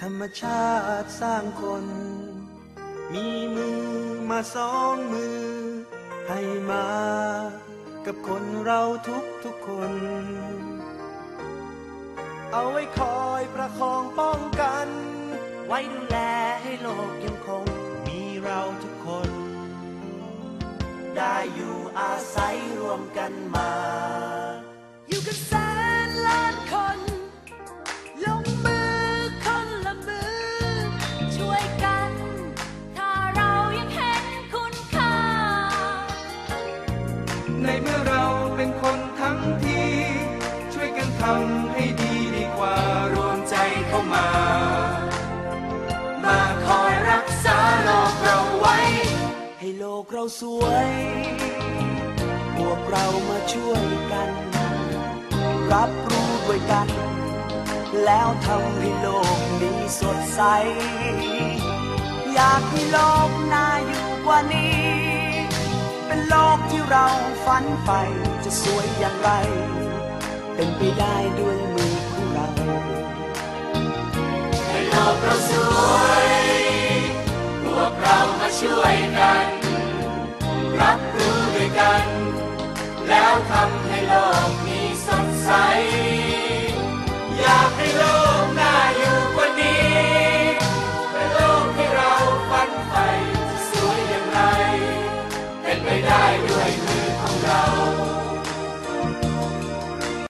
ธรรมชาติสร้างคน มีมือมาสองมือ ให้มา กับคนเราทุกทุกคน เอาไว้คอยประคองป้องกัน ไว้ดูแลให้โลกยังคง มีเราทุกคน ได้อยู่อาศัยรวมกันมาอยู่กั ในเมื่อเราเป็นคนทั้งที ช่วยกันทำให้ดีดีกว่ารวมใจเข้ามา มาคอยรักษาโลกเราไว้ ให้โลกเราสวย พวกเรามาช่วยกัน รับรู้ด้วยกัน แล้วทำให้โลกนี้สดใส อยากให้โลกน่าอยู่กว่านี้ เราฝันไปจะสวยอย่างไร เป็นไปได้ด้วยมือของเรา ให้โลกเราสวยพวกเรามาช่วยกัน รับรู้ด้วยกัน แล้วทำให้โลก